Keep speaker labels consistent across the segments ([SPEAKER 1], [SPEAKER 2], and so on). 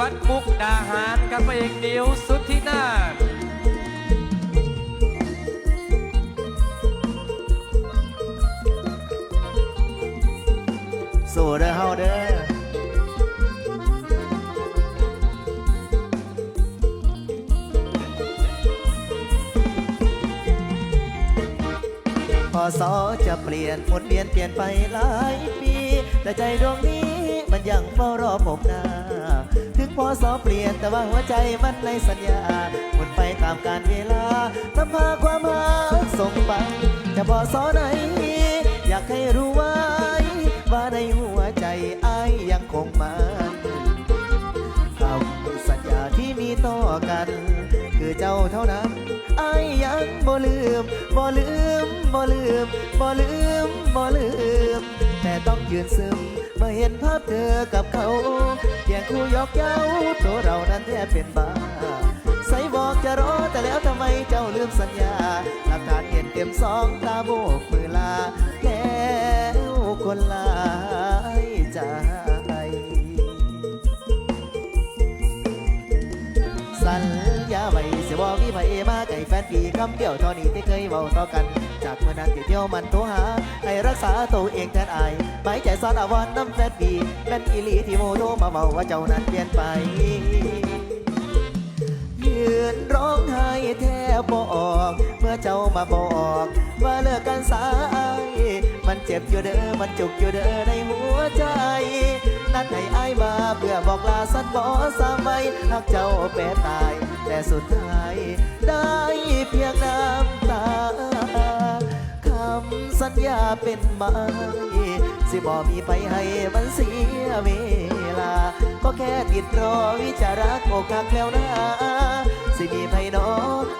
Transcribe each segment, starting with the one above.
[SPEAKER 1] วัดมุกดาหารกับพระเอกเดียวสุดที่น่า
[SPEAKER 2] สู่เด้อเฮาเด้อพอสอจะเปลี่ยนหมุนเวียนเปลี่ยนไปหลายปี แต่ใจดวงนี้มันยังเฝ้ารอผมนาถึง พอสอเปลี่ยนแต่ว่าหัวใจมันในสัญญาหมุนไปตามกาลเวลานำพาความหาส่งไปจะพอสอไหน อยากให้รู้ไว้ ว่าในหัวใจไอ้ยังคงมันคำสัญญาที่มีต่อกัน คือเจ้าเท่านั้นไอ้ยังบ่ลืมบ่ลืมบ่ลืมบ่ลืมบ่ลืม แต่ต้องยืนซึมเมื่อเห็นภาพเธอกับเขา เพียงคู่ยอกเย้าตัวเรานั้นแทบเป็นบ้าใส่บอกจะรอแต่แล้วทำไมเจ้าลืมสัญญาหลักฐานเห็นเต็มสองตาโบกมือลาแล้วคนลายใจสัญญาไว้สิว่ามีไผมาไก่แฟนปีคำเดียวเท่านี้ที่เคยเว้าต่อกัน จากเมื่อนั้นที่เที่ยวมันโทรหาให้รักษาตัวเองแทนอาย ไม้ใจซ่อนอาวรณ์น้ำแฟนปีแม่นอีหลีที่โมโทมาเมาว่าเจ้านั้นเปลี่ยนไป ยืนร้องไห้แทบบ่ออก เมื่อเจ้ามาบอกว่าเลิกกันสายมันเจ็บอยู่เด้อมันจุกอยู่เด้อในหัวใจนัดให้อายมาเพื่อบอกลาสันบอสามไว้หักเจ้าแปรตาย แต่สุดท้าย ได้เพียงน้ำตาคำสัญญาเป็นไม้ สิบอมีไปให้มันเสียเวลาก็แค่ติดรอวิจารักอกหักแล้วนะสิมีไผนอ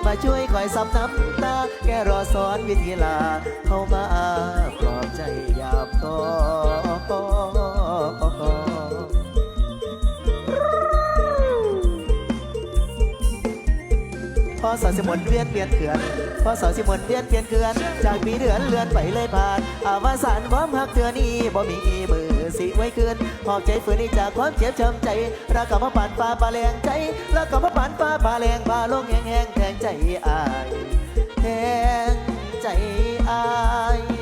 [SPEAKER 2] มาช่วยคอยซับน้ำตาแค่รอสอนวิธีลา เข้ามาปลอบใจหยาบค พอสาวสิมนเวียนเปลี่ยนเกือนพอสาวสิมนเวียนเปลี่ยนเกือน จากปีเดือนเลื่อนไปเลยผ่านอาวาสานความหักเธอนี้บ่มีมือสิไว้คืนหอบใจฝืนให้จากความเจ็บช้ำใจรักกับมาป่านฟ้าปลาแรงใจรักกับมาป่านฟ้าปลาแรงปลาลงแห้งแห้งแทงใจอายแทงใจอาย